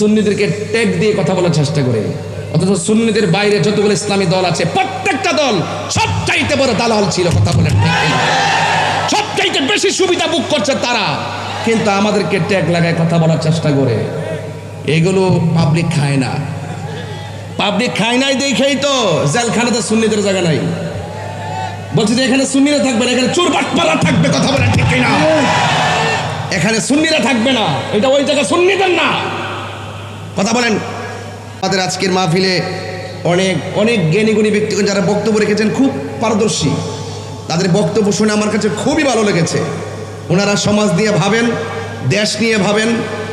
সুন্নিদেরকে tag দিয়ে কথা বলার চেষ্টা করে। অথচ সুন্নিদের বাইরে যতগুলো ইসলামী দল আছে, প্রত্যেকটা দল সবচাইতে বড় দালাল ছিল কথা ঠিক সবচাইতে বেশি সুবিধা বুক করছে তারা। কিন্তু আমাদেরকে ট্যাগ লাগায় কথা বলার চেষ্টা করে। এগুলো পাবলিক খায় না। পাবলিক খায় নাই দেখেই তো জেলখানাতে সুন্নিদের জায়গা নাই। বলছি যে এখানে সুন্নিরা থাকবে না, এখানে চোর বাটপাড়া থাকবে কথা বলেন ঠিক কিনা এখানে সুন্নিরা থাকবে না। এটা ওই জায়গা সুন্নিদের না। কথা বলেন। আমাদের আজকের মাহফিলে অনেক অনেক জ্ঞানী গুণী ব্যক্তিগণ যারা বক্তব্য রেখেছেন, খুব পারদর্শী। তাদের বক্তব্য শুনে আমার কাছে খুবই ভালো লেগেছে। ওনারা সমাজ নিয়ে ভাবেন, দেশ নিয়ে ভাবেন,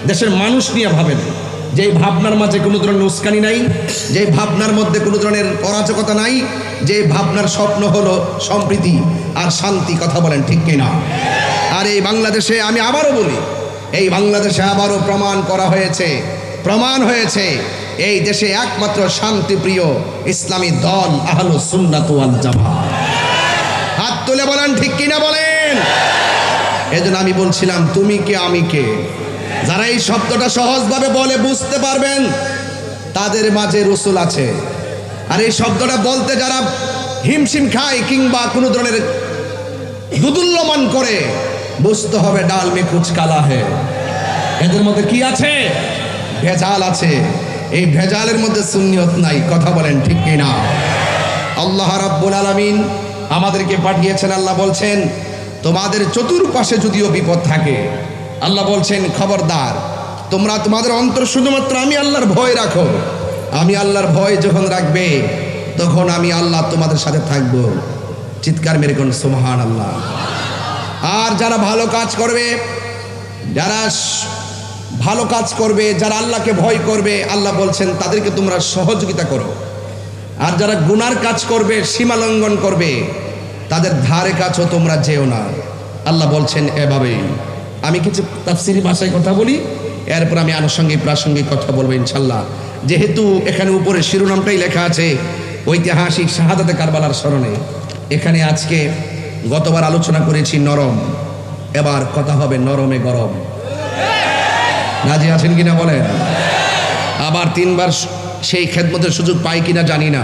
দেশের মানুষ নিয়ে ভাবেন। যে ভাবনার মাঝে কোনো ধরনের উস্কানি নাই যে ভাবনার মধ্যে কোনো ধরনের অরাজকতা নাই যে ভাবনার স্বপ্ন হলো সম্প্রীতি আর শান্তি, কথা বলেন ঠিক কিনা? আর এই বাংলাদেশে আমি আবারও বলি, এই বাংলাদেশে আবারও প্রমাণ করা হয়েছে প্রমাণ হয়েছে, এই দেশে একমাত্র শান্তিপ্রিয় ইসলামী দল আহলু সুন্নাত ওয়াল জামাত। হাত তুলে বলেন, ঠিক কিনা বলেন? এজন্য আমি বলছিলাম, তুমি কে, আমি কে? যারা এই শব্দটা সহজভাবে বলে বুঝতে পারবেন, তাদের মাঝে রসুল আছে। আর এই শব্দটা বলতে যারা হিমশিম খায় কিংবা কোনো ধরনের দুদুল্যমান করে, বুঝতে হবে ডাল মে কুচ কালা হে এদের মধ্যে কি আছে? ভেজাল আছে। এই ভেজালের মধ্যে সুন্নিয়ত নাই, কথা বলেন ঠিক কিনা? আল্লাহ রাব্বুল আলামিন আমাদেরকে পাঠিয়েছেন, আল্লাহ বলছেন, তোমাদের চতুর্পাশে যদিও বিপদ থাকে, আল্লাহ বলছেন, খবরদার, তোমরা তোমাদের অন্তর শুধুমাত্র আমি আল্লাহর ভয় রাখো। আমি আল্লাহর ভয় যখন রাখবে, তখন আমি আল্লাহ তোমাদের সাথে থাকব। চিৎকার মেরে কোন সুমহান আল্লাহ আর যারা ভালো কাজ করবে, যারা ভালো কাজ করবে, যারা আল্লাহকে ভয় করবে, আল্লাহ বলছেন, তাদেরকে তোমরা সহযোগিতা করো। আর যারা গুনার কাজ করবে, সীমা লঙ্ঘন করবে, তাদের ধারে কাছেও তোমরা যেও না। আল্লাহ বলছেন এভাবেই আমি কিছু তাফসিরি ভাষায় কথা বলি, এরপর আমি আনুষঙ্গিক, প্রাসঙ্গিক কথা বলব, ইনশাল্লাহ। যেহেতু এখানে উপরে শিরোনামটাই লেখা আছে, ঐতিহাসিক শাহাদাতে কারবালার স্মরণে। এখানে আজকে গতবার আলোচনা করেছি নরম, এবার কথা হবে নরমে গরম। রাজি আছেন কিনা বলেন? আবার তিনবার সেই খেদমতের সুযোগ পাই কিনা জানি না।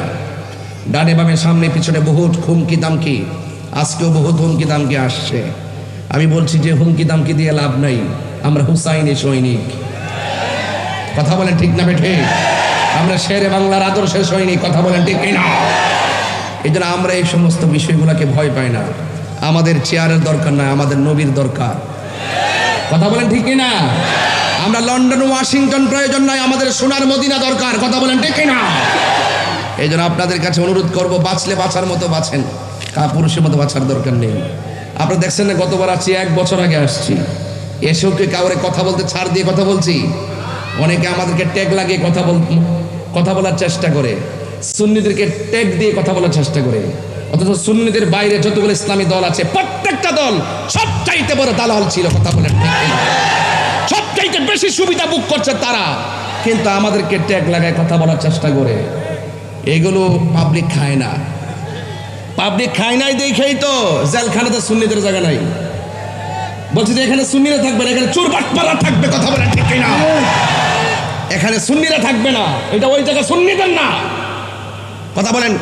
ডানে বামে সামনে পিছনে বহুত হুমকি দামকি, আজকেও বহুত হুমকি দামকি আসছে। আমি বলছি যে হুমকি দামকি দিয়ে লাভ নাই, আমরা হুসাইনি সৈনিক। কথা বলেন ঠিক না বেঠে আমরা শেরে বাংলার আদর্শের সৈনিক, কথা বলেন ঠিক না এই জন্য আমরা এই সমস্ত বিষয়গুলোকে ভয় পাই না। আমাদের চেয়ারের দরকার নাই আমাদের নবীর দরকার। কথা বলেন ঠিক না আমরা লন্ডন, ওয়াশিংটন প্রয়োজন নয় আমাদের সোনার মদিনা দরকার। কথা বলেন, ঠিক না এই জন্য আপনাদের কাছে অনুরোধ করব, বাঁচলে বাঁচার মতো বাঁচেন। পুরুষের মতো বাঁচার দরকার নেই। আপনারা দেখছেন না, গতবার আছি এক বছর আগে আসছি। এসেও কি কাউরে কথা বলতে ছাড় দিয়ে কথা বলছি? অনেকে আমাদেরকে ট্যাগ লাগিয়ে কথা বল, কথা বলার চেষ্টা করে। সুন্নিদেরকে ট্যাগ দিয়ে কথা বলার চেষ্টা করে। অথচ সুন্নিদের বাইরে যতগুলো ইসলামী দল আছে, প্রত্যেকটা দল সবচাইতে বড় দালাল ছিল, কথা বলেন, ঠিক? সবচাইতে বেশি সুবিধা বুক করছে তারা। কিন্তু আমাদেরকে ট্যাগ লাগায় কথা বলার চেষ্টা করে। এগুলো পাবলিক খায় না। পাবলিক খায় নাই দেখেই তো জেলখানাতে সুন্নিদের জায়গা নাই। বলছি যে এখানে সুন্নিরা থাকবে না, এখানে চোর বাটপাড়া থাকবে কথা বলেন ঠিক কিনা? এখানে সুন্নিরা থাকবে না, এটা ওই জায়গা সুন্নিদের না। কথা বলেন